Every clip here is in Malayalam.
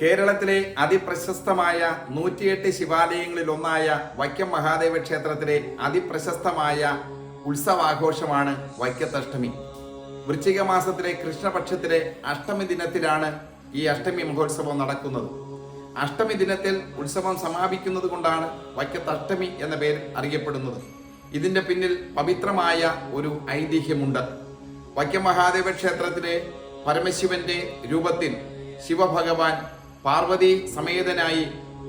കേരളത്തിലെ അതിപ്രശസ്തമായ നൂറ്റിയെട്ട് ശിവാലയങ്ങളിൽ ഒന്നായ വൈക്കം മഹാദേവ ക്ഷേത്രത്തിലെ അതിപ്രശസ്തമായ ഉത്സവാഘോഷമാണ് വൈക്കത്തഷ്ടമി. വൃശ്ചിക മാസത്തിലെ കൃഷ്ണപക്ഷത്തിലെ അഷ്ടമി ദിനത്തിലാണ് ഈ അഷ്ടമി മഹോത്സവം നടക്കുന്നത്. അഷ്ടമി ദിനത്തിൽ ഉത്സവം സമാപിക്കുന്നത് കൊണ്ടാണ് വൈക്കത്തഷ്ടമി എന്ന പേര് അറിയപ്പെടുന്നത്. ഇതിന്റെ പിന്നിൽ പവിത്രമായ ഒരു ഐതിഹ്യമുണ്ട്. വൈക്കം മഹാദേവ ക്ഷേത്രത്തിലെ പരമശിവന്റെ രൂപത്തിൽ ശിവഭഗവാൻ പാർവതി സമേതനായി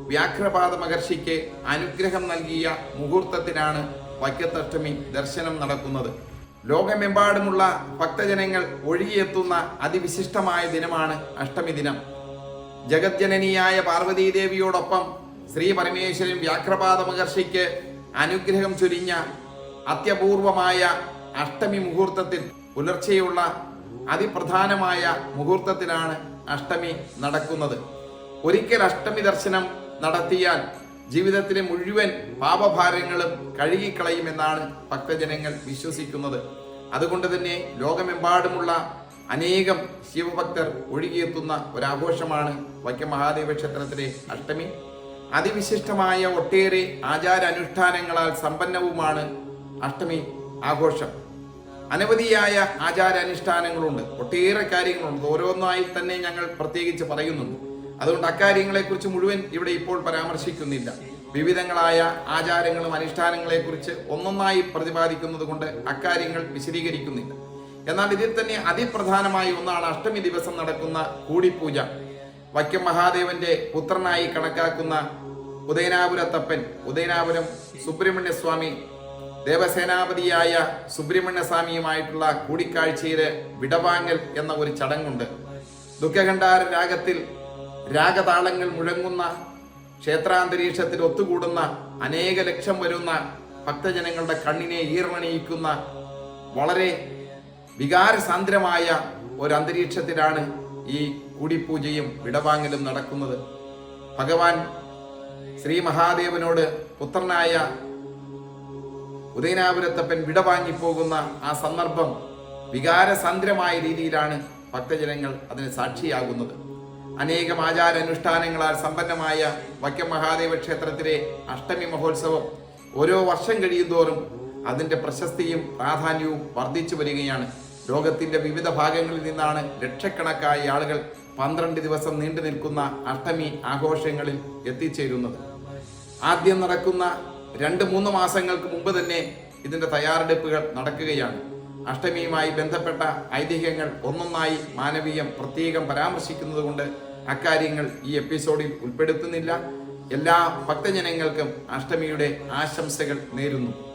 വ്യാഘ്രപാദ മഹർഷിക്ക് അനുഗ്രഹം നൽകിയ മുഹൂർത്തത്തിനാണ് വൈക്കത്തഷ്ടമി ദർശനം നടക്കുന്നത്. ലോകമെമ്പാടുമുള്ള ഭക്തജനങ്ങൾ ഒഴുകിയെത്തുന്ന അതിവിശിഷ്ടമായ ദിനമാണ് അഷ്ടമി ദിനം. ജഗജ്ജനനിയായ പാർവതീദേവിയോടൊപ്പം ശ്രീ പരമേശ്വരൻ വ്യാഘ്രപാദ മഹർഷിക്ക് അനുഗ്രഹം ചൊരിഞ്ഞ അത്യപൂർവമായ അഷ്ടമി മുഹൂർത്തത്തിൽ പുലർച്ചെയുള്ള അതിപ്രധാനമായ മുഹൂർത്തത്തിലാണ് അഷ്ടമി നടക്കുന്നത്. ഒരിക്കൽ അഷ്ടമി ദർശനം നടത്തിയാൽ ജീവിതത്തിലെ മുഴുവൻ പാപഭാരങ്ങളും കഴുകിക്കളയുമെന്നാണ് ഭക്തജനങ്ങൾ വിശ്വസിക്കുന്നത്. അതുകൊണ്ട് തന്നെ ലോകമെമ്പാടുമുള്ള അനേകം ശിവഭക്തർ ഒഴുകിയെത്തുന്ന ഒരാഘോഷമാണ് വൈക്കം മഹാദേവ ക്ഷേത്രത്തിലെ അഷ്ടമി. അതിവിശിഷ്ടമായ ഒട്ടേറെ ആചാരാനുഷ്ഠാനങ്ങളാൽ സമ്പന്നവുമാണ് അഷ്ടമി ആഘോഷം. അനവധിയായ ആചാരാനുഷ്ഠാനങ്ങളുണ്ട് ഒട്ടേറെ കാര്യങ്ങളുണ്ട്. ഓരോന്നായി തന്നെ ഞങ്ങൾ പ്രത്യേകിച്ച് പറയുന്നുണ്ട്. അതുകൊണ്ട് അക്കാര്യങ്ങളെക്കുറിച്ച് മുഴുവൻ ഇവിടെ ഇപ്പോൾ പരാമർശിക്കുന്നില്ല. വിവിധങ്ങളായ ആചാരങ്ങളും അനുഷ്ഠാനങ്ങളെക്കുറിച്ച് ഒന്നൊന്നായി പ്രതിപാദിക്കുന്നത് കൊണ്ട് അക്കാര്യങ്ങൾ വിശദീകരിക്കുന്നില്ല. എന്നാൽ ഇതിൽ തന്നെ അതിപ്രധാനമായി ഒന്നാണ് അഷ്ടമി ദിവസം നടക്കുന്ന കൂടിപ്പൂജ. വൈക്കം മഹാദേവന്റെ പുത്രനായി കണക്കാക്കുന്ന ഉദയനാപുരത്തപ്പൻ ഉദയനാപുരം സുബ്രഹ്മണ്യസ്വാമി ദേവസേനാപതിയായ സുബ്രഹ്മണ്യസ്വാമിയുമായിട്ടുള്ള കൂടിക്കാഴ്ചയിലെ വിടവാങ്ങൽ എന്ന ഒരു ചടങ്ങുണ്ട്. ദുഃഖകണ്ഠാര രാഗത്തിൽ രാഗതാളങ്ങൾ മുഴങ്ങുന്ന ക്ഷേത്രാന്തരീക്ഷത്തിൽ ഒത്തുകൂടുന്ന അനേക ലക്ഷം വരുന്ന ഭക്തജനങ്ങളുടെ കണ്ണിനെ ഈർമണിയിക്കുന്ന വളരെ വികാരസാന്ദ്രമായ ഒരു അന്തരീക്ഷത്തിലാണ് ഈ കൂടിപ്പൂജയും വിടവാങ്ങലും നടക്കുന്നത്. ഭഗവാൻ ശ്രീ മഹാദേവനോട് പുത്രനായ ഉദയനാപുരത്തപ്പൻ വിടവാങ്ങിപ്പോകുന്ന ആ സന്ദർഭം വികാരസാന്ദ്രമായ രീതിയിലാണ് ഭക്തജനങ്ങൾ അതിന് സാക്ഷിയാകുന്നത്. അനേകം ആചാരാനുഷ്ഠാനങ്ങളാൽ സമ്പന്നമായ വൈക്കം മഹാദേവ ക്ഷേത്രത്തിലെ അഷ്ടമി മഹോത്സവം ഓരോ വർഷം കഴിയുന്തോറും അതിന്റെ പ്രശസ്തിയും പ്രാധാന്യവും വർദ്ധിച്ചു വരികയാണ്. ലോകത്തിന്റെ വിവിധ ഭാഗങ്ങളിൽ നിന്നാണ് ലക്ഷക്കണക്കായ ആളുകൾ പന്ത്രണ്ട് ദിവസം നീണ്ടു നിൽക്കുന്ന അഷ്ടമി ആഘോഷങ്ങളിൽ എത്തിച്ചേരുന്നത്. ആദ്യം നടക്കുന്ന രണ്ട് മൂന്ന് മാസങ്ങൾക്ക് മുമ്പ് തന്നെ ഇതിന്റെ തയ്യാറെടുപ്പുകൾ നടക്കുകയാണ്. അഷ്ടമിയുമായി ബന്ധപ്പെട്ട ഐതിഹ്യങ്ങൾ ഒന്നൊന്നായി മാനവീയം പ്രത്യേകം പരാമർശിക്കുന്നതുകൊണ്ട് അക്കാര്യങ്ങൾ ഈ എപ്പിസോഡിൽ ഉൾപ്പെടുത്തുന്നില്ല. എല്ലാ ഭക്തജനങ്ങൾക്കും അഷ്ടമിയുടെ ആശംസകൾ നേരുന്നു.